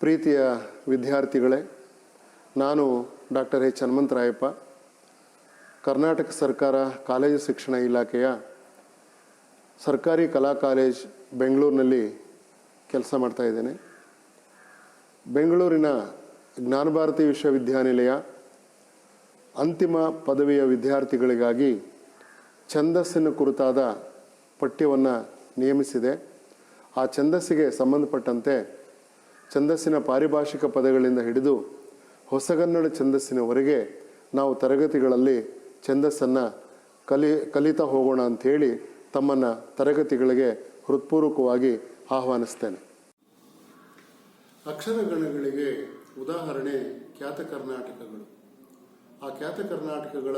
ಪ್ರೀತಿಯ ವಿದ್ಯಾರ್ಥಿಗಳೇ, ನಾನು ಡಾಕ್ಟರ್ ಎಚ್ ಹನುಮಂತರಾಯಪ್ಪ, ಕರ್ನಾಟಕ ಸರ್ಕಾರ ಕಾಲೇಜು ಶಿಕ್ಷಣ ಇಲಾಖೆಯ ಸರ್ಕಾರಿ ಕಲಾ ಕಾಲೇಜ್ ಬೆಂಗಳೂರಿನಲ್ಲಿ ಕೆಲಸ ಮಾಡ್ತಾ ಇದ್ದೇನೆ. ಬೆಂಗಳೂರಿನ ಜ್ಞಾನಭಾರತಿ ವಿಶ್ವವಿದ್ಯಾನಿಲಯ ಅಂತಿಮ ಪದವಿಯ ವಿದ್ಯಾರ್ಥಿಗಳಿಗಾಗಿ ಛಂದಸ್ಸಿನ ಕುರಿತಾದ ಪಠ್ಯವನ್ನು ನಿಯಮಿಸಿದೆ. ಆ ಛಂದಸ್ಸಿಗೆ ಸಂಬಂಧಪಟ್ಟಂತೆ ಛಂದಸ್ಸಿನ ಪಾರಿಭಾಷಿಕ ಪದಗಳಿಂದ ಹಿಡಿದು ಹೊಸಗನ್ನಡ ಛಂದಸ್ಸಿನವರೆಗೆ ನಾವು ತರಗತಿಗಳಲ್ಲಿ ಛಂದಸ್ಸನ್ನು ಕಲಿ, ಕಲಿತಾ ಹೋಗೋಣ ಅಂಥೇಳಿ ತಮ್ಮನ್ನು ತರಗತಿಗಳಿಗೆ ಹೃತ್ಪೂರ್ವಕವಾಗಿ ಆಹ್ವಾನಿಸ್ತೇನೆ. ಅಕ್ಷರಗಣಗಳಿಗೆ ಉದಾಹರಣೆ ಖ್ಯಾತ ಕರ್ನಾಟಕಗಳು. ಆ ಖ್ಯಾತ ಕರ್ನಾಟಕಗಳ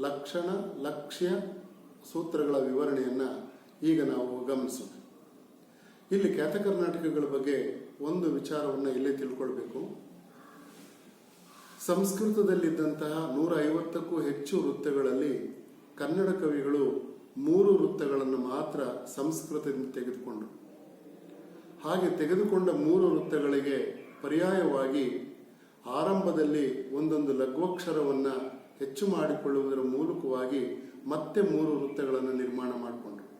ಲಕ್ಷಣ, ಲಕ್ಷ್ಯ ಸೂತ್ರಗಳ ವಿವರಣೆಯನ್ನು ಈಗ ನಾವು ಗಮನಿಸೋಣ. ಇಲ್ಲಿ ಖ್ಯಾತ ಕರ್ನಾಟಕಗಳ ಬಗ್ಗೆ ಒಂದು ವಿಚಾರವನ್ನು ಇಲ್ಲೇ ತಿಳ್ಕೊಳ್ಬೇಕು. ಸಂಸ್ಕೃತದಲ್ಲಿದ್ದಂತಹ ನೂರ ಐವತ್ತಕ್ಕೂ ಹೆಚ್ಚು ವೃತ್ತಗಳಲ್ಲಿ ಕನ್ನಡ ಕವಿಗಳು ಮೂರು ವೃತ್ತಗಳನ್ನು ಮಾತ್ರ ಸಂಸ್ಕೃತದಿಂದ ತೆಗೆದುಕೊಂಡರು. ಹಾಗೆ ತೆಗೆದುಕೊಂಡ ಮೂರು ವೃತ್ತಗಳಿಗೆ ಪರ್ಯಾಯವಾಗಿ ಆರಂಭದಲ್ಲಿ ಒಂದೊಂದು ಲಘ್ವಕ್ಷರವನ್ನು ಹೆಚ್ಚು ಮಾಡಿಕೊಳ್ಳುವುದರ ಮೂಲಕವಾಗಿ ಮತ್ತೆ ಮೂರು ವೃತ್ತಗಳನ್ನು ನಿರ್ಮಾಣ ಮಾಡಿಕೊಂಡರು.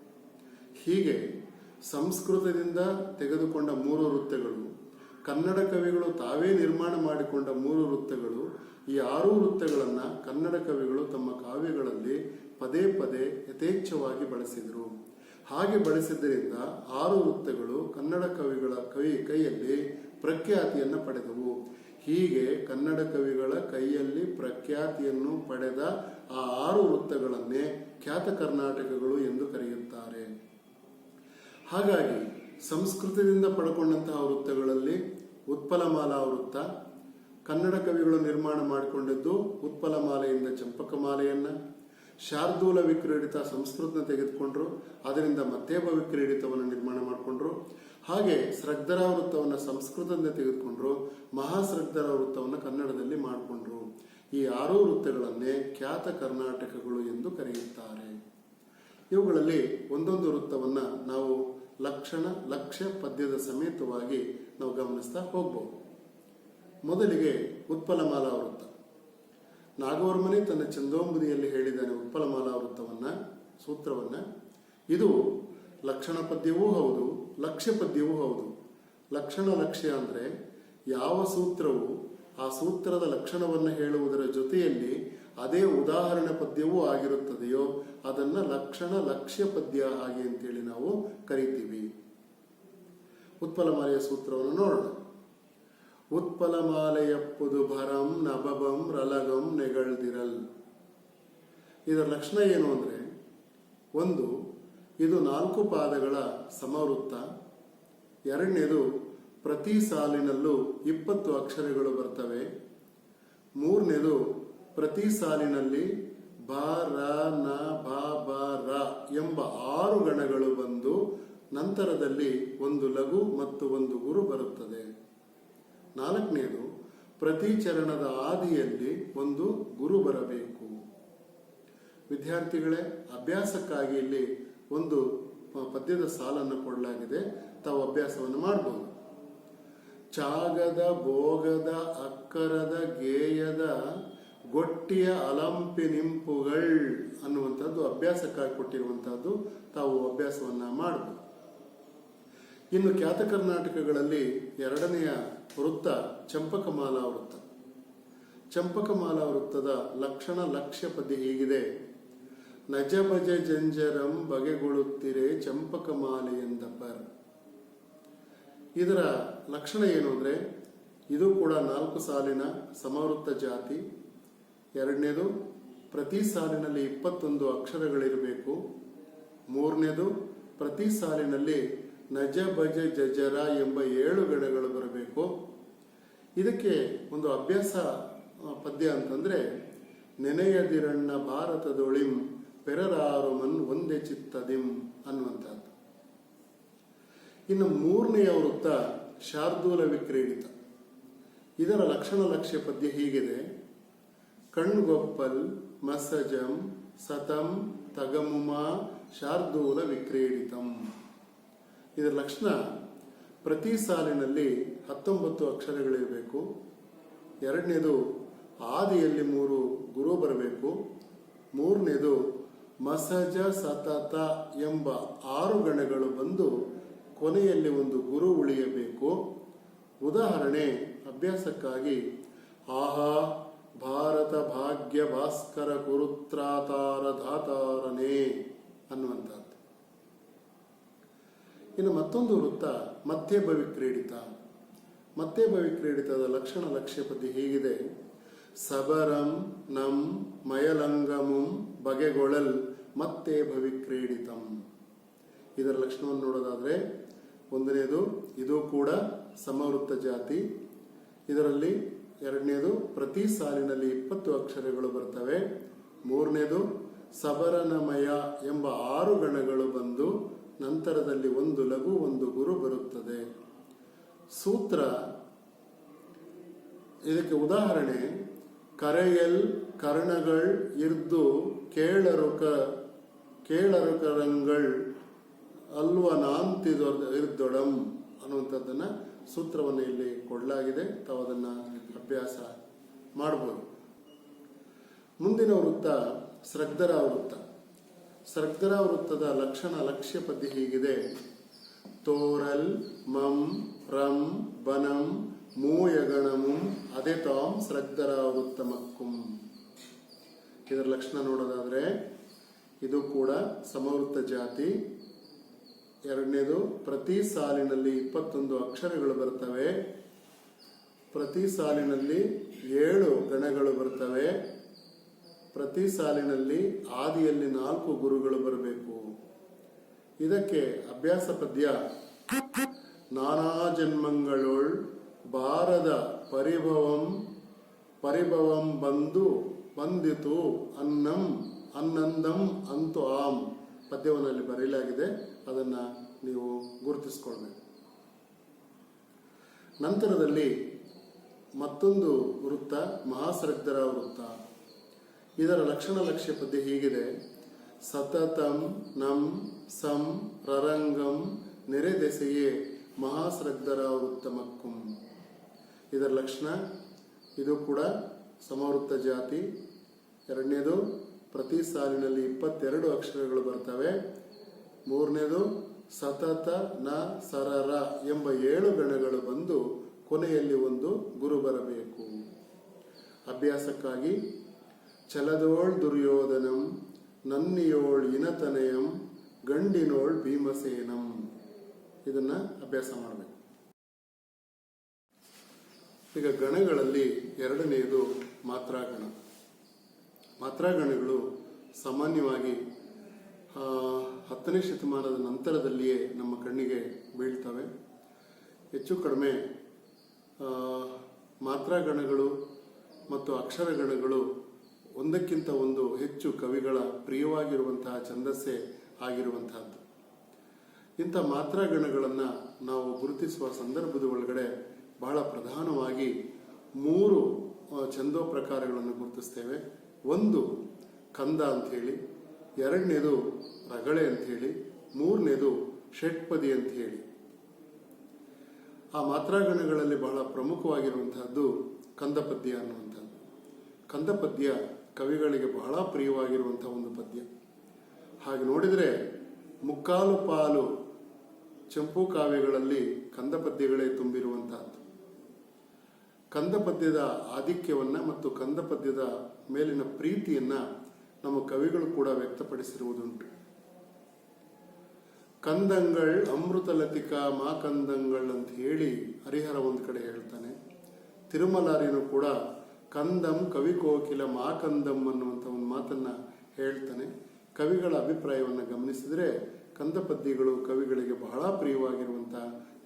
ಹೀಗೆ ಸಂಸ್ಕೃತದಿಂದ ತೆಗೆದುಕೊಂಡ ಮೂರು ವೃತ್ತಗಳು. ಕನ್ನಡ ಕವಿಗಳು ತಾವೇ ನಿರ್ಮಾಣ ಮಾಡಿಕೊಂಡ ಮೂರು ವೃತ್ತಗಳು. ಈ ಆರು ವೃತ್ತಗಳನ್ನು ಕನ್ನಡ ಕವಿಗಳು ತಮ್ಮ ಕಾವ್ಯಗಳಲ್ಲಿ ಪದೇ ಪದೇ ಯಥೇಚ್ಛವಾಗಿ ಬಳಸಿದರು. ಹಾಗೆ ಬಳಸಿದ್ದರಿಂದ ಆರು ವೃತ್ತಗಳು ಕನ್ನಡ ಕವಿಗಳ ಕವಿ ಕೈಯಲ್ಲಿ ಪ್ರಖ್ಯಾತಿಯನ್ನು ಪಡೆದವು. ಹೀಗೆ ಕನ್ನಡ ಕವಿಗಳ ಕೈಯಲ್ಲಿ ಪ್ರಖ್ಯಾತಿಯನ್ನು ಪಡೆದ ಆ ಆರು ವೃತ್ತಗಳನ್ನೇ ಖ್ಯಾತ ಕರ್ನಾಟಕಗಳು ಎಂದು ಕರೆಯುತ್ತಾರೆ. ಹಾಗಾಗಿ ಸಂಸ್ಕೃತದಿಂದ ಪಡ್ಕೊಂಡಂತಹ ವೃತ್ತಗಳಲ್ಲಿ ಉತ್ಪಲಮಾಲಾ ವೃತ್ತ, ಕನ್ನಡ ಕವಿಗಳು ನಿರ್ಮಾಣ ಮಾಡಿಕೊಂಡಿದ್ದು ಉತ್ಪಲಮಾಲೆಯಿಂದ ಚಂಪಕಮಾಲೆಯನ್ನು, ಶಾರ್ದೂಲ ವಿಕ್ರೀಡಿತ ಸಂಸ್ಕೃತನ ತೆಗೆದುಕೊಂಡ್ರು, ಅದರಿಂದ ಮತ್ತೇಬ ವಿಕ್ರೀಡಿತವನ್ನು ನಿರ್ಮಾಣ ಮಾಡಿಕೊಂಡ್ರು. ಹಾಗೆ ಸ್ರಗ್ಧರ ವೃತ್ತವನ್ನು ಸಂಸ್ಕೃತದಿಂದ ತೆಗೆದುಕೊಂಡ್ರು ಮಹಾಸ್ರಗ್ಧರ ವೃತ್ತವನ್ನು ಕನ್ನಡದಲ್ಲಿ ಮಾಡಿಕೊಂಡ್ರು. ಈ ಆರು ವೃತ್ತಗಳನ್ನೇ ಖ್ಯಾತ ಕರ್ನಾಟಕಗಳು ಎಂದು ಕರೆಯುತ್ತಾರೆ. ಇವುಗಳಲ್ಲಿ ಒಂದೊಂದು ವೃತ್ತವನ್ನು ನಾವು ಲಕ್ಷಣ ಲಕ್ಷ್ಯ ಪದ್ಯದ ಸಮೇತವಾಗಿ ನಾವು ಗಮನಿಸ್ತಾ ಹೋಗ್ಬೋದು. ಮೊದಲಿಗೆ ಉತ್ಪಲಮಾಲಾ ವೃತ್ತ. ನಾಗವರ್ಮನೆ ತನ್ನ ಚಂದೋಂಬುದಿಯಲ್ಲಿ ಹೇಳಿದ್ದಾನೆ ಉತ್ಪಲಮಾಲಾ ವೃತ್ತವನ್ನ, ಸೂತ್ರವನ್ನ. ಇದು ಲಕ್ಷಣ ಪದ್ಯವೂ ಹೌದು, ಲಕ್ಷ್ಯ ಪದ್ಯವೂ ಹೌದು. ಲಕ್ಷಣ ಲಕ್ಷ್ಯ ಅಂದ್ರೆ ಯಾವ ಸೂತ್ರವು ಆ ಸೂತ್ರದ ಲಕ್ಷಣವನ್ನು ಹೇಳುವುದರ ಜೊತೆಯಲ್ಲಿ ಅದೇ ಉದಾಹರಣೆ ಪದ್ಯವೂ ಆಗಿರುತ್ತದೆಯೋ? ಅದನ್ನ ಲಕ್ಷಣ ಲಕ್ಷ್ಯ ಪದ್ಯ ಹಾಗೆ ಅಂತೇಳಿ ನಾವು ಕರಿತೀವಿ. ಉತ್ಪಲಮಾಲೆಯ ಸೂತ್ರವನ್ನು ನೋಡೋಣ. ಉತ್ಪಲಮಾಲೆಯಪ್ಪುದು ಭರಂ ನಬಬಂ ರಲಗಂ ನೆಗಳ್ದಿರಲ್. ಇದರ ಲಕ್ಷಣ ಏನು ಅಂದರೆ, ಒಂದು, ಇದು ನಾಲ್ಕು ಪಾದಗಳ ಸಮವೃತ್ತ, ಎರಡನೇದು ಪ್ರತಿ ಸಾಲಿನಲ್ಲೂ ಇಪ್ಪತ್ತು ಅಕ್ಷರಗಳು ಬರ್ತವೆ, ಮೂರನೇದು ಪ್ರತಿ ಸಾಲಿನಲ್ಲಿ ಬ, ರ, ನ, ಬ ಬ, ರ ಎಂಬ ಆರು ಗಣಗಳು ಬಂದು ನಂತರದಲ್ಲಿ ಒಂದು ಲಘು ಮತ್ತು ಒಂದು ಗುರು ಬರುತ್ತದೆ. ನಾಲ್ಕನೇದು, ಪ್ರತಿ ಚರಣದ ಆದಿಯಲ್ಲಿ ಒಂದು ಗುರು ಬರಬೇಕು. ವಿದ್ಯಾರ್ಥಿಗಳೇ, ಅಭ್ಯಾಸಕ್ಕಾಗಿ ಇಲ್ಲಿ ಒಂದು ಪದ್ಯದ ಸಾಲನ್ನು ಕೊಡಲಾಗಿದೆ. ತಾವು ಅಭ್ಯಾಸವನ್ನು ಮಾಡಬಹುದು ಚಾಗದ, ಭೋಗದ, ಅಕ್ಕರದ, ಗೇಯದ ಗೊಟ್ಟಿಯ ಅಲಂಪಿನಿಂಪುಗಳ್ ಅನ್ನುವಂಥದ್ದು ಅಭ್ಯಾಸಕ್ಕಾಗಿ ಕೊಟ್ಟಿರುವಂಥದ್ದು ತಾವು ಅಭ್ಯಾಸವನ್ನ ಮಾಡಬಹುದು ಇನ್ನು ಖ್ಯಾತ ಕರ್ನಾಟಕಗಳಲ್ಲಿ ಎರಡನೆಯ ವೃತ್ತ ಚಂಪಕಮಾಲಾ ವೃತ್ತ. ಚಂಪಕಮಾಲಾ ವೃತ್ತದ ಲಕ್ಷಣ ಲಕ್ಷ್ಯ ಪದ್ಯ ಹೀಗಿದೆ. ನಜ ಭಜ ಜಂಜರಂ ಬಗೆಗೊಳ್ಳುತ್ತಿರೆ ಚಂಪಕಮಾಲೆ ಎಂದ ಪರ್. ಇದರ ಲಕ್ಷಣ ಏನು ಅಂದರೆ, ಇದು ಕೂಡ ನಾಲ್ಕು ಸಾಲಿನ ಸಮವೃತ್ತ ಜಾತಿ ಎರಡನೇದು, ಪ್ರತಿ ಸಾಲಿನಲ್ಲಿ ಇಪ್ಪತ್ತೊಂದು ಅಕ್ಷರಗಳಿರಬೇಕು. ಮೂರನೇದು, ಪ್ರತಿ ಸಾಲಿನಲ್ಲಿ ನಜ ಭಜ ಜಜರ ಎಂಬ ಏಳು ಗಣಗಳು ಬರಬೇಕು. ಇದಕ್ಕೆ ಒಂದು ಅಭ್ಯಾಸ ಪದ್ಯ ಅಂತಂದ್ರೆ, ನೆನೆಯದಿರಣ್ಣ ಭಾರತದೊಳಿಂ ಪೆರರಾರುಮನ್ ಒಂದೇ ಚಿತ್ತದಿಂ ಅನ್ನುವಂಥದ್ದು. ಇನ್ನು ಮೂರನೆಯ ವೃತ್ತ ಶಾರ್ದೂಲ ವಿಕ್ರೀಡಿತ. ಇದರ ಲಕ್ಷಣ ಲಕ್ಷ್ಯ ಪದ್ಯ ಹೀಗಿದೆ. ಕಣ್ಗೊಪ್ಪಲ್, ಮಸಜಂ, ಸತಂ, ತಗಮುಮ, ಶಾರ್ದೂಲ ವಿಕ್ರೀಡಿತಂ. ಇದರ ಲಕ್ಷಣ, ಪ್ರತಿ ಸಾಲಿನಲ್ಲಿ ಹತ್ತೊಂಬತ್ತು ಅಕ್ಷರಗಳಿರಬೇಕು. ಎರಡನೇದು, ಆದಿಯಲ್ಲಿ ಮೂರು ಗುರು ಬರಬೇಕು. ಮೂರನೇದು, ಮಸಜ ಸತತ ಎಂಬ ಆರು ಗಣಗಳು ಬಂದು ಕೊನೆಯಲ್ಲಿ ಒಂದು ಗುರು ಉಳಿಯಬೇಕು. ಉದಾಹರಣೆ, ಅಭ್ಯಾಸಕ್ಕಾಗಿ, ಆಹಾ ಭಾರತ ಭಾಗ್ಯ ಭಾಸ್ಕರ ಕುರುತ್ರಾತಾರ ಧಾತಾರನೇ ಅನ್ನುವಂಥದ್ದು. ಇನ್ನು ಮತ್ತೊಂದು ವೃತ್ತ ಮತ್ತೆ ಭವಿ ಕ್ರೀಡಿತ. ಮತ್ತೆ ಭವಿ ಕ್ರೀಡಿತದ ಲಕ್ಷಣ ಲಕ್ಷ್ಯಪತಿ ಹೀಗಿದೆ. ಸಬರಂ ನಂ ಮಯಲಂಗಮಂ ಬಗೆಗೊಳಲ್ ಮತ್ತೆ ಭವಿ ಕ್ರೀಡಿತಂ. ಇದರ ಲಕ್ಷಣವನ್ನು ನೋಡೋದಾದ್ರೆ ಒಂದನೇದು ಇದು ಕೂಡ ಸಮವೃತ್ತ ಜಾತಿ. ಇದರಲ್ಲಿ ಎರಡನೇದು, ಪ್ರತಿ ಸಾಲಿನಲ್ಲಿ ಇಪ್ಪತ್ತು ಅಕ್ಷರಗಳು ಬರ್ತವೆ. ಮೂರನೇದು ಸಬರನಮಯ ಎಂಬ ಆರು ಗಣಗಳು ಬಂದು ನಂತರದಲ್ಲಿ ಒಂದು ಲಘು, ಒಂದು ಗುರು ಬರುತ್ತದೆ. ಸೂತ್ರ, ಇದಕ್ಕೆ ಉದಾಹರಣೆ, ಕರೆಯಲ್, ಕರ್ಣಗಳ್, ಇರ್ದು, ಕೇಳರುಕ, ಕೇಳರುಕರಂಗಳ್ ಅಲ್ವನಾಂತಿದೊ ಇರ್ದೊಡಂ ಅನ್ನುವಂಥದ್ದನ್ನ ಸೂತ್ರವನ್ನು ಇಲ್ಲಿ ಕೊಡಲಾಗಿದೆ ತಾವು ಅದನ್ನ ಅಭ್ಯಾಸ ಮಾಡಬಹುದು ಮುಂದಿನ ವೃತ್ತ ಸ್ರಗ್ಧರ ವೃತ್ತ. ಸ್ರಗ್ಧರ ವೃತ್ತದ ಲಕ್ಷಣ ಲಕ್ಷ್ಯ ಪದ್ಯ ಹೀಗಿದೆ. ತೋರಲ್, ಮಂ, ರಂ, ಬನಂ, ಮೂಯಗಣಮು, ಅದೇ ತಾಂ ಸ್ರಗ್ಧರ ವೃತ್ತಮಕ್ಕುಂ. ಇದರ ಲಕ್ಷಣ ನೋಡೋದಾದ್ರೆ ಇದು ಕೂಡ ಸಮವೃತ್ತ ಜಾತಿ. ಎರಡನೇದು, ಪ್ರತಿ ಸಾಲಿನಲ್ಲಿ ಇಪ್ಪತ್ತೊಂದು ಅಕ್ಷರಗಳು ಬರ್ತವೆ. ಪ್ರತಿ ಸಾಲಿನಲ್ಲಿ ಏಳು ಗಣಗಳು ಬರ್ತವೆ. ಪ್ರತಿ ಸಾಲಿನಲ್ಲಿ ಆದಿಯಲ್ಲಿ ನಾಲ್ಕು ಗುರುಗಳು ಬರಬೇಕು. ಇದಕ್ಕೆ ಅಭ್ಯಾಸ ಪದ್ಯ, ನಾನಾ ಜನ್ಮಗಳೊಳ್ ಬಾರದ ಪರಿಭವಂ ಪರಿಭವಂ ಬಂದು ಬಂದಿತು ಅನ್ನಂ, ಅನ್ನಂದಂ ಅಂತು ಆಂ ಪದ್ಯವನ್ನಲ್ಲಿ ಬರೆಯಲಾಗಿದೆ. ಅದನ್ನ ನೀವು ಗುರುತಿಸ್ಕೊಳ್ಬೇಕು. ನಂತರದಲ್ಲಿ ಮತ್ತೊಂದು ವೃತ್ತ ಮಹಾಸ್ರಗ್ಧರ ವೃತ್ತ. ಇದರ ಲಕ್ಷಣ ಲಕ್ಷ್ಯ ಪದ್ಯ ಹೀಗಿದೆ. ಸತತಂ ನಂ ಸಂ ರರಂಗಂ ನೆರೆದೆಸೆಯೇ ಮಹಾಸ್ರಗ್ಧರ ವೃತ್ತಮಕ್ಕುಂ. ಇದರ ಲಕ್ಷಣ, ಇದು ಕೂಡ ಸಮವೃತ್ತ ಜಾತಿ. ಎರಡನೇದು, ಪ್ರತಿ ಸಾಲಿನಲ್ಲಿ ಇಪ್ಪತ್ತೆರಡು ಅಕ್ಷರಗಳು ಬರ್ತವೆ. ಮೂರನೇದು, ಸತತ ನ ಸರರ ಎಂಬ ಏಳು ಗಣಗಳು ಬಂದು ಕೊನೆಯಲ್ಲಿ ಒಂದು ಗುರು ಬರಬೇಕು. ಅಭ್ಯಾಸಕ್ಕಾಗಿ, ಚಲದೋಳ್ ದುರ್ಯೋಧನಂ, ನನ್ನಿಯೋಳ್ ಇನತನಯಂ, ಗಂಡಿನೋಳ್ ಭೀಮಸೇನಂ. ಇದನ್ನ ಅಭ್ಯಾಸ ಮಾಡಬೇಕು. ಈಗ ಗಣಗಳಲ್ಲಿ ಎರಡನೆಯದು ಮಾತ್ರಾಗಣ. ಮಾತ್ರಾಗಣಗಳು ಸಾಮಾನ್ಯವಾಗಿ ಹತ್ತನೇ ಶತಮಾನದ ನಂತರದಲ್ಲಿಯೇ ನಮ್ಮ ಕಣ್ಣಿಗೆ ಬೀಳ್ತವೆ. ಹೆಚ್ಚು ಕಡಿಮೆ ಮಾತ್ರಾಗಣಗಳು ಮತ್ತು ಅಕ್ಷರಗಣಗಳು ಒಂದಕ್ಕಿಂತ ಒಂದು ಹೆಚ್ಚು ಕವಿಗಳ ಪ್ರಿಯವಾಗಿರುವಂತಹ ಛಂದಸ್ಸೇ ಆಗಿರುವಂತಹದ್ದು. ಇಂಥ ಮಾತ್ರಾಗಣಗಳನ್ನು ನಾವು ಗುರುತಿಸುವ ಸಂದರ್ಭದ ಒಳಗಡೆ ಬಹಳ ಪ್ರಧಾನವಾಗಿ ಮೂರು ಛಂದೋ ಪ್ರಕಾರಗಳನ್ನು ಗುರುತಿಸ್ತೇವೆ. ಒಂದು, ಕಂದ ಅಂಥೇಳಿ. ಎರಡನೇದು ರಗಳೆ ಅಂತ ಹೇಳಿ, ಮೂರನೇದು ಷಟ್ಪದಿ ಅಂತ ಹೇಳಿ. ಆ ಮಾತ್ರಾಗಣಗಳಲ್ಲಿ ಬಹಳ ಪ್ರಮುಖವಾಗಿರುವಂತಹದ್ದು ಕಂದಪದ್ಯ ಅನ್ನುವಂಥದ್ದು. ಕಂದಪದ್ಯ ಕವಿಗಳಿಗೆ ಬಹಳ ಪ್ರಿಯವಾಗಿರುವಂಥ ಒಂದು ಪದ್ಯ. ಹಾಗೆ ನೋಡಿದರೆ ಮುಕ್ಕಾಲು ಪಾಲು ಚಂಪು ಕಾವ್ಯಗಳಲ್ಲಿ ಕಂದಪದ್ಯಗಳೇ ತುಂಬಿರುವಂತಹದ್ದು. ಕಂದಪದ್ಯದ ಆಧಿಕ್ಯವನ್ನು ಮತ್ತು ಕಂದಪದ್ಯದ ಮೇಲಿನ ಪ್ರೀತಿಯನ್ನ ನಮ್ಮ ಕವಿಗಳು ಕೂಡ ವ್ಯಕ್ತಪಡಿಸಿರುವುದುಂಟು. ಕಂದಂಗಳ್ ಅಮೃತಲತಿಕಾ ಮಾ ಕಂದಂಗಳ್ ಅಂತ ಹೇಳಿ ಹರಿಹರ ಒಂದು ಕಡೆ ಹೇಳ್ತಾನೆ. ತಿರುಮಲಾರಿನೂ ಕೂಡ ಕಂದಂ ಕವಿ ಕೋಕಿಲ ಮಾ ಕಂದಂ ಅನ್ನುವಂಥ ಒಂದು ಮಾತನ್ನ ಹೇಳ್ತಾನೆ. ಕವಿಗಳ ಅಭಿಪ್ರಾಯವನ್ನು ಗಮನಿಸಿದ್ರೆ ಕಂದಪದ್ಯಗಳು ಕವಿಗಳಿಗೆ ಬಹಳ ಪ್ರಿಯವಾಗಿರುವಂಥ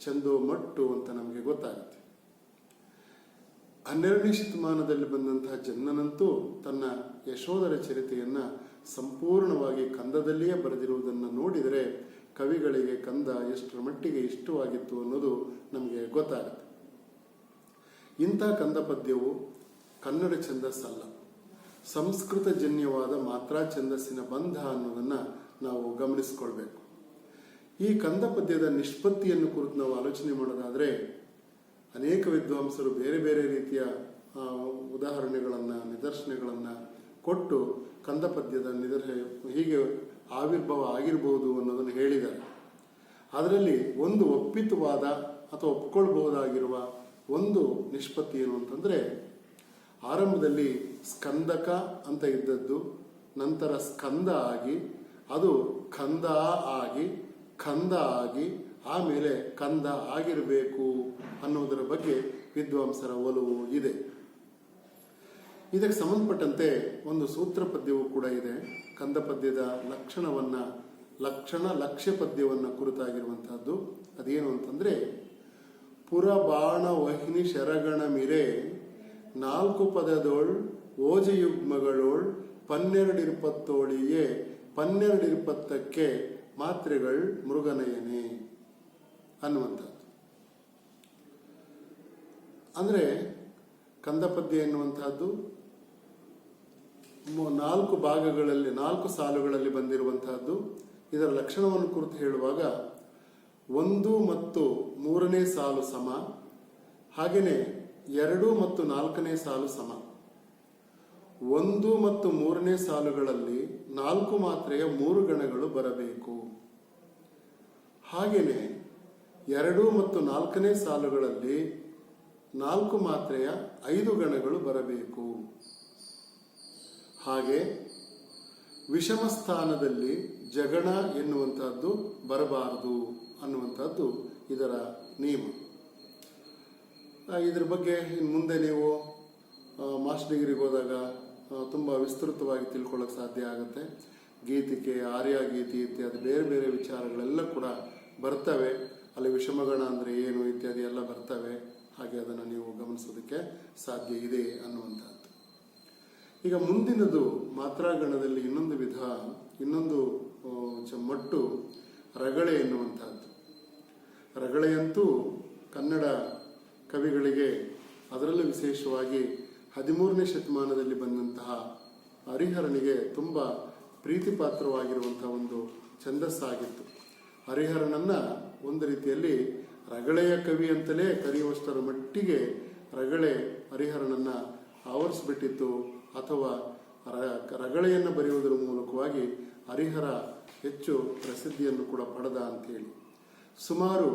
ಚಂದೋ ಮಟ್ಟು ಅಂತ ನಮಗೆ ಗೊತ್ತಾಗುತ್ತೆ. ಹನ್ನೆರಡನೇ ಶತಮಾನದಲ್ಲಿ ಬಂದಂತಹ ಜನ್ನನಂತೂ ತನ್ನ ಯಶೋಧರ ಚರಿತೆಯನ್ನ ಸಂಪೂರ್ಣವಾಗಿ ಕಂದದಲ್ಲಿಯೇ ಬರೆದಿರುವುದನ್ನು ನೋಡಿದರೆ ಕವಿಗಳಿಗೆ ಕಂದ ಎಷ್ಟರ ಮಟ್ಟಿಗೆ ಇಷ್ಟವಾಗಿತ್ತು ಅನ್ನೋದು ನಮಗೆ ಗೊತ್ತಾಗುತ್ತೆ. ಇಂಥ ಕಂದ ಪದ್ಯವು ಕನ್ನಡ ಛಂದಸ್ಸಲ್ಲ ಸಂಸ್ಕೃತ ಜನ್ಯವಾದ ಮಾತ್ರ ಛಂದಸ್ಸಿನ ಬಂಧ ಅನ್ನೋದನ್ನು ನಾವು ಗಮನಿಸಿಕೊಳ್ಬೇಕು. ಈ ಕಂದ ಪದ್ಯದ ನಿಷ್ಪತ್ತಿಯನ್ನು ಕುರಿತು ನಾವು ಆಲೋಚನೆ ಮಾಡೋದಾದರೆ ಅನೇಕ ವಿದ್ವಾಂಸರು ಬೇರೆ ಬೇರೆ ರೀತಿಯ ಉದಾಹರಣೆಗಳನ್ನು, ನಿದರ್ಶನಗಳನ್ನು ಕೊಟ್ಟು ಕಂದ ಪದ್ಯದ ನಿದರ್ಶ ಹೀಗೆ ಆವಿರ್ಭಾವ ಆಗಿರಬಹುದು ಅನ್ನೋದನ್ನು ಹೇಳಿದ್ದಾರೆ. ಅದರಲ್ಲಿ ಒಂದು ಒಪ್ಪಿತವಾದ ಅಥವಾ ಒಪ್ಕೊಳ್ಬಹುದಾಗಿರುವ ಒಂದು ನಿಷ್ಪತ್ತಿ ಏನು ಅಂತಂದರೆ, ಆರಂಭದಲ್ಲಿ ಸ್ಕಂದಕ ಅಂತ ಇದ್ದದ್ದು, ನಂತರ ಸ್ಕಂದ ಆಗಿ, ಅದು ಖಂದ ಆಗಿ ಖಂದ ಆಗಿ ಆಮೇಲೆ ಕಂದ ಆಗಿರಬೇಕು ಅನ್ನೋದರ ಬಗ್ಗೆ ವಿದ್ವಾಂಸರ ಒಲವು ಇದೆ. ಇದಕ್ಕೆ ಸಂಬಂಧಪಟ್ಟಂತೆ ಒಂದು ಸೂತ್ರ ಪದ್ಯವೂ ಕೂಡ ಇದೆ. ಕಂದ ಪದ್ಯದ ಲಕ್ಷಣವನ್ನ, ಲಕ್ಷಣ ಲಕ್ಷ್ಯ ಪದ್ಯವನ್ನ ಕುರಿತಾಗಿರುವಂತಹದ್ದು. ಅದೇನು ಅಂತಂದ್ರೆ ಪುರಬಾಣ ವಹಿನಿ ಶರಗಣ ಮಿರೆ ನಾಲ್ಕು ಪದದೋಳ್ ಓಜಯುಗ್ಮಗಳೋಳ್ ಪನ್ನೆರಡಿರ್ಪತ್ತೋಳಿಯೇ, ಪನ್ನೆರಡಿರ್ಪತ್ತಕ್ಕೆ ಮಾತ್ರೆಗಳು ಮೃಗನಯನೆ. ಅನ್ನುವಂಥದ್ದು. ಅಂದರೆ ಕಂದಪದ್ಯ ಎನ್ನುವಂತಹದ್ದು ನಾಲ್ಕು ಭಾಗಗಳಲ್ಲಿ, ನಾಲ್ಕು ಸಾಲುಗಳಲ್ಲಿ ಬಂದಿರುವಂತಹದ್ದು ಇದರ ಲಕ್ಷಣವನ್ನು ಕುರಿತು ಹೇಳುವಾಗ ಒಂದು ಮತ್ತು ಮೂರನೇ ಸಾಲು ಸಮ, ಹಾಗೆಯೇ ಎರಡು ಮತ್ತು ನಾಲ್ಕನೇ ಸಾಲು ಸಮ. ಒಂದು ಮತ್ತು ಮೂರನೇ ಸಾಲುಗಳಲ್ಲಿ ನಾಲ್ಕು ಮಾತ್ರೆಯ ಮೂರು ಗಣಗಳು ಬರಬೇಕು. ಹಾಗೆಯೇ ಎರಡು ಮತ್ತು ನಾಲ್ಕನೇ ಸಾಲುಗಳಲ್ಲಿ ನಾಲ್ಕು ಮಾತ್ರೆಯ ಐದು ಗಣಗಳು ಬರಬೇಕು. ಹಾಗೆ ವಿಷಮ ಸ್ಥಾನದಲ್ಲಿ ಜಗಣ ಎನ್ನುವಂಥದ್ದು ಬರಬಾರದು ಅನ್ನುವಂಥದ್ದು ಇದರ ನಿಯಮ. ಇದರ ಬಗ್ಗೆ ಇನ್ನು ಮುಂದೆ ನೀವು ಮಾಸ್ಟರ್ ಡಿಗ್ರಿಗೆ ಹೋದಾಗ ತುಂಬ ವಿಸ್ತೃತವಾಗಿ ತಿಳ್ಕೊಳ್ಳೋಕೆ ಸಾಧ್ಯ ಆಗುತ್ತೆ. ಗೀತಿಕೆ, ಆರ್ಯ ಗೀತಿ ಇತ್ಯಾದಿ ಬೇರೆ ಬೇರೆ ವಿಚಾರಗಳೆಲ್ಲ ಕೂಡ ಬರ್ತವೆ. ಅಲ್ಲಿ ವಿಷಮಗಣ ಅಂದರೆ ಏನು ಇತ್ಯಾದಿ ಎಲ್ಲ ಬರ್ತವೆ, ಹಾಗೆ ಅದನ್ನು ನೀವು ಗಮನಿಸೋದಕ್ಕೆ ಸಾಧ್ಯ ಇದೆ ಅನ್ನುವಂಥದ್ದು. ಈಗ ಮುಂದಿನದು ಮಾತ್ರಾಗಣದಲ್ಲಿ ಇನ್ನೊಂದು ವಿಧ, ಇನ್ನೊಂದು ಮಟ್ಟು ರಗಳೆ ಎನ್ನುವಂಥದ್ದು. ರಗಳೆಯಂತೂ ಕನ್ನಡ ಕವಿಗಳಿಗೆ ಅದರಲ್ಲೂ ವಿಶೇಷವಾಗಿ ಹದಿಮೂರನೇ ಶತಮಾನದಲ್ಲಿ ಬಂದಂತಹ ಹರಿಹರನಿಗೆ ತುಂಬ ಪ್ರೀತಿಪಾತ್ರವಾಗಿರುವಂತಹ ಒಂದು ಛಂದಸ್ಸಾಗಿತ್ತು. ಹರಿಹರನನ್ನ ಒಂದು ರೀತಿಯಲ್ಲಿ ರಗಳೆಯ ಕವಿ ಅಂತಲೇ ಕರೆಯುವಷ್ಟರ ಮಟ್ಟಿಗೆ ರಗಳೆ ಹರಿಹರನನ್ನ ಆವರಿಸ್ಬಿಟ್ಟಿತ್ತು ಅಥವಾ ರಗಳೆಯನ್ನು ಬರೆಯುವುದರ ಮೂಲಕವಾಗಿ ಹರಿಹರ ಹೆಚ್ಚು ಪ್ರಸಿದ್ಧಿಯನ್ನು ಕೂಡ ಪಡೆದ ಅಂತೇಳಿ. ಸುಮಾರು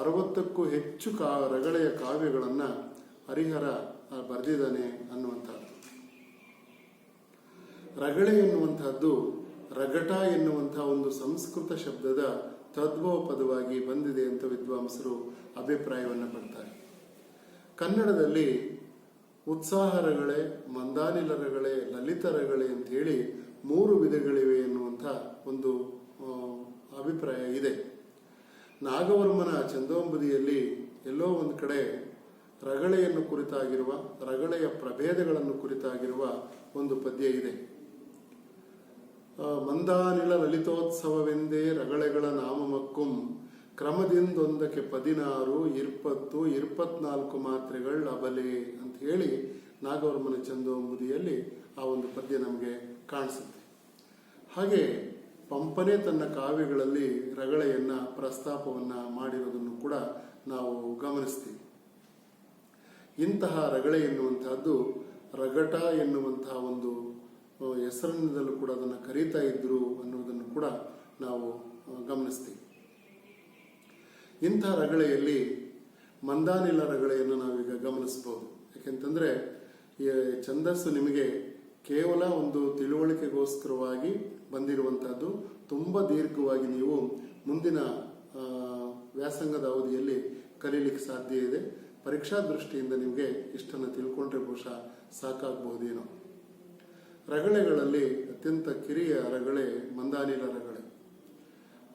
ಅರವತ್ತಕ್ಕೂ ಹೆಚ್ಚು ಕಾ, ರಗಳೆಯ ಕಾವ್ಯಗಳನ್ನು ಹರಿಹರ ಬರೆದಿದ್ದಾನೆ ಅನ್ನುವಂಥದ್ದು. ರಗಳೆ ಎನ್ನುವಂತಹದ್ದು ರಗಟ ಎನ್ನುವಂತಹ ಒಂದು ಸಂಸ್ಕೃತ ಶಬ್ದದ ತದ್ಭವ ಪದವಾಗಿ ಬಂದಿದೆ ಅಂತ ವಿದ್ವಾಂಸರು ಅಭಿಪ್ರಾಯವನ್ನು ಪಡ್ತಾರೆ. ಕನ್ನಡದಲ್ಲಿ ಉತ್ಸಾಹರಗಳೇ, ಮಂದಾನಿಲರಗಳೇ, ಲಲಿತರಗಳೇ ಲಲಿತ ರಗಳೆ ಅಂತ ಹೇಳಿ ಮೂರು ವಿಧಗಳಿವೆ ಎನ್ನುವಂಥ ಒಂದು ಅಭಿಪ್ರಾಯ ಇದೆ. ನಾಗವರ್ಮನ ಚಂದೋಂಬುದಿಯಲ್ಲಿ ಎಲ್ಲೋ ಒಂದು ಕಡೆ ರಗಳೆಯನ್ನು ಕುರಿತಾಗಿರುವ, ರಗಳೆಯ ಪ್ರಭೇದಗಳನ್ನು ಕುರಿತಾಗಿರುವ ಒಂದು ಪದ್ಯ ಇದೆ. ಮಂದಾನಿಲ ಲಲಿತೋತ್ಸವವೆಂದೇ ರಗಳೆಗಳ ನಾಮಮಕ್ಕುಂ. ಕ್ರಮದಿಂದೊಂದಕ್ಕೆ ಪದಿನಾರು ಇಪ್ಪತ್ತು ಇಪ್ಪತ್ನಾಲ್ಕು ಮಾತ್ರೆಗಳ ಅಬಲೆ ಅಂತ ಹೇಳಿ ನಾಗವರ್ಮನ ಚಂದೋಂಬುದಿಯಲ್ಲಿ ಆ ಒಂದು ಪದ್ಯ ನಮಗೆ ಕಾಣಿಸುತ್ತೆ. ಹಾಗೆ ಪಂಪನೆ ತನ್ನ ಕಾವ್ಯಗಳಲ್ಲಿ ರಗಳೆಯನ್ನ ಪ್ರಸ್ತಾಪವನ್ನ ಮಾಡಿರೋದನ್ನು ಕೂಡ ನಾವು ಗಮನಿಸ್ತೀವಿ. ಇಂತಹ ರಗಳೆ ಎನ್ನುವಂತಹದ್ದು ರಗಟ ಎನ್ನುವಂತಹ ಒಂದು ಹೆಸರಿನಿಂದಲೂ ಕೂಡ ಅದನ್ನು ಕರೀತಾ ಇದ್ದರು ಅನ್ನೋದನ್ನು ಕೂಡ ನಾವು ಗಮನಿಸ್ತೀವಿ. ಇಂಥ ರಗಳೆಯಲ್ಲಿ ಮಂದಾನಿಲ ರಗಳೆಯನ್ನು ನಾವೀಗ ಗಮನಿಸಬಹುದು ಯಾಕೆಂತಂದ್ರೆ ಛಂದಸ್ಸು ನಿಮಗೆ ಕೇವಲ ಒಂದು ತಿಳುವಳಿಕೆಗೋಸ್ಕರವಾಗಿ ಬಂದಿರುವಂತಹದ್ದು. ತುಂಬ ದೀರ್ಘವಾಗಿ ನೀವು ಮುಂದಿನ ವ್ಯಾಸಂಗದ ಅವಧಿಯಲ್ಲಿ ಕಲೀಲಿಕ್ಕೆ ಸಾಧ್ಯ ಇದೆ. ಪರೀಕ್ಷಾ ದೃಷ್ಟಿಯಿಂದ ನಿಮಗೆ ಇಷ್ಟನ್ನು ತಿಳ್ಕೊಂಡ್ರೆ ಬಹುಶಃ ಸಾಕಾಗಬಹುದೇನೋ. ರಗಳೆಗಳಲ್ಲಿ ಅತ್ಯಂತ ಕಿರಿಯ ರಗಳೆ ಮಂದಾನಿಲ ರಗಳೆ.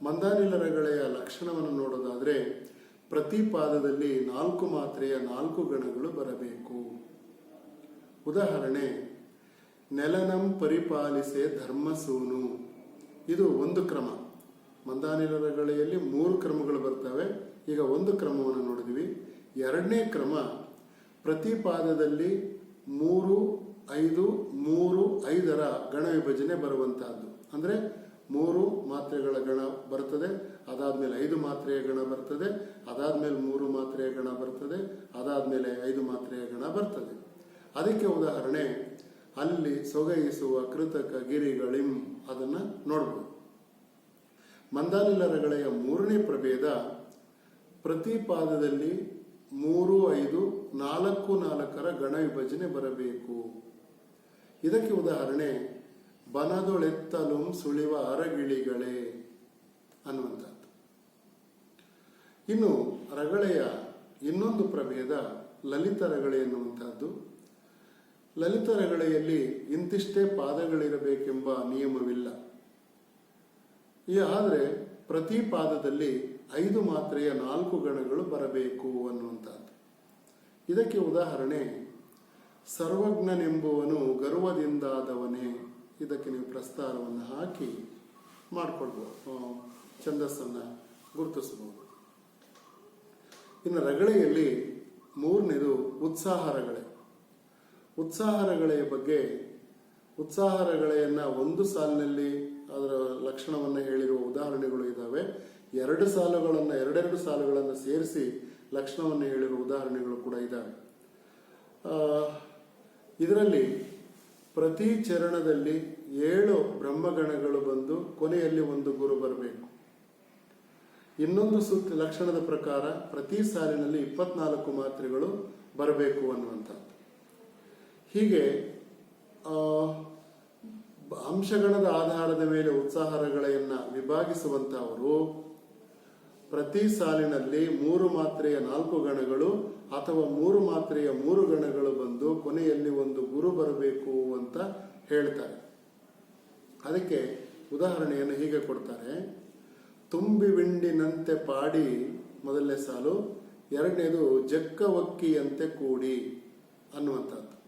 ಮಂದಾನಿಲ ರಗಳೆಯ ಲಕ್ಷಣವನ್ನು ನೋಡೋದಾದ್ರೆ ಪ್ರತಿ ಪಾದದಲ್ಲಿ ನಾಲ್ಕು ಮಾತ್ರೆಯ ನಾಲ್ಕು ಗಣಗಳು ಬರಬೇಕು. ಉದಾಹರಣೆ, ನೆಲನಂ ಪರಿಪಾಲಿಸೆ ಧರ್ಮಸೂನು. ಇದು ಒಂದು ಕ್ರಮ. ಮಂದಾನಿಲ ರಗಳೆಯಲ್ಲಿ ಮೂರು ಕ್ರಮಗಳು ಬರ್ತವೆ. ಈಗ ಒಂದು ಕ್ರಮವನ್ನು ನೋಡಿದ್ವಿ. ಎರಡನೇ ಕ್ರಮ ಪ್ರತಿ ಪಾದದಲ್ಲಿ ಮೂರು ಐದು, ಮೂರು, ಐದರ ಗಣ ವಿಭಜನೆ ಬರುವಂತಹದ್ದು. ಅಂದರೆ ಮೂರು ಮಾತ್ರೆಗಳ ಗಣ ಬರ್ತದೆ, ಅದಾದ್ಮೇಲೆ ಐದು ಮಾತ್ರೆಯ ಗಣ ಬರ್ತದೆ, ಅದಾದ್ಮೇಲೆ ಮೂರು ಮಾತ್ರೆಯ ಗಣ ಬರ್ತದೆ, ಅದಾದ್ಮೇಲೆ ಐದು ಮಾತ್ರೆಯ ಗಣ ಬರ್ತದೆ. ಅದಕ್ಕೆ ಉದಾಹರಣೆ, ಅಲ್ಲಿ ಸೊಗೈಸುವ ಕೃತಕ ಗಿರಿಗಳಿಂ ಅದನ್ನ ನೋಡ್ಬೋದು. ಮಂದಾನಿಲ ರಗಳೆಯ ಮೂರನೇ ಪ್ರಭೇದ ಪ್ರತಿ ಪಾದದಲ್ಲಿ ಮೂರು, ಐದು, ನಾಲ್ಕು, ನಾಲ್ಕರ ಗಣ ವಿಭಜನೆ ಬರಬೇಕು. ಇದಕ್ಕೆ ಉದಾಹರಣೆ, ಬನದೊಳೆತ್ತಲು ಸುಳಿವ ಅರಗಿಳಿಗಳೇ ಅನ್ನುವಂಥದ್ದು. ಇನ್ನು ರಗಳೆಯ ಇನ್ನೊಂದು ಪ್ರಭೇದ ಲಲಿತ ರಗಳೆ ಎನ್ನುವಂಥದ್ದು. ಲಲಿತ ರಗಳೆಯಲ್ಲಿ ಇಂತಿಷ್ಟೇ ಪಾದಗಳಿರಬೇಕೆಂಬ ನಿಯಮವಿಲ್ಲ. ಆದರೆ ಪ್ರತಿ ಪಾದದಲ್ಲಿ ಐದು ಮಾತ್ರೆಯ ನಾಲ್ಕು ಗಣಗಳು ಬರಬೇಕು ಅನ್ನುವಂಥದ್ದು. ಇದಕ್ಕೆ ಉದಾಹರಣೆ ಸರ್ವಜ್ಞನೆಂಬುವನು ಗರ್ವದಿಂದಾದವನೇ. ಇದಕ್ಕೆ ನೀವು ಪ್ರಸ್ತಾರವನ್ನು ಹಾಕಿ ಮಾಡಿಕೊಡ್ಬೋದು ಛಂದಸ್ಸನ್ನು ಗುರುತಿಸಬಹುದು. ಇನ್ನು ರಗಳೆಯಲ್ಲಿ ಮೂರನೇದು ಉತ್ಸಾಹ ರಗಳೆ ಉತ್ಸಾಹ ರಗಳೆಯ ಬಗ್ಗೆ ಉತ್ಸಾಹ ರಗಳೆಯನ್ನು ಒಂದು ಸಾಲಿನಲ್ಲಿ ಅದರ ಲಕ್ಷಣವನ್ನು ಹೇಳಿರುವ ಉದಾಹರಣೆಗಳು ಇದ್ದಾವೆ ಎರಡು ಸಾಲುಗಳನ್ನು, ಎರಡೆರಡು ಸಾಲುಗಳನ್ನು ಸೇರಿಸಿ ಲಕ್ಷಣವನ್ನು ಹೇಳಿರುವ ಉದಾಹರಣೆಗಳು ಕೂಡ ಇದ್ದಾವೆ ಇದರಲ್ಲಿ ಪ್ರತಿ ಚರಣದಲ್ಲಿ ಏಳು ಬ್ರಹ್ಮಗಣಗಳು ಬಂದು ಕೊನೆಯಲ್ಲಿ ಒಂದು ಗುರು ಬರಬೇಕು. ಇನ್ನೊಂದು ಸುತ್ತ ಲಕ್ಷಣದ ಪ್ರಕಾರ ಪ್ರತಿ ಸಾಲಿನಲ್ಲಿ ಇಪ್ಪತ್ನಾಲ್ಕು ಮಾತ್ರೆಗಳು ಬರಬೇಕು ಅನ್ನುವಂಥದ್ದು. ಹೀಗೆ ಅಂಶಗಣದ ಆಧಾರದ ಮೇಲೆ ಉತ್ಸಾಹಗಳನ್ನು ವಿಭಾಗಿಸುವಂತಹವರು ಪ್ರತಿ ಸಾಲಿನಲ್ಲಿ ಮೂರು ಮಾತ್ರೆಯ ನಾಲ್ಕು ಗಣಗಳು ಅಥವಾ ಮೂರು ಮಾತ್ರೆಯ ಮೂರು ಗಣಗಳು ಬಂದು ಕೊನೆಯಲ್ಲಿ ಒಂದು ಗುರು ಬರಬೇಕು ಅಂತ ಹೇಳ್ತಾರೆ. ಅದಕ್ಕೆ ಉದಾಹರಣೆಯನ್ನು ಹೀಗೆ ಕೊಡ್ತಾರೆ. ತುಂಬಿ ವಿಂಡಿನಂತೆ ಪಾಡಿ ಮೊದಲನೇ ಸಾಲು, ಎರಡನೇದು ಜಕ್ಕ ಒಕ್ಕಿಯಂತೆ ಕೂಡಿ ಅನ್ನುವಂಥದ್ದು.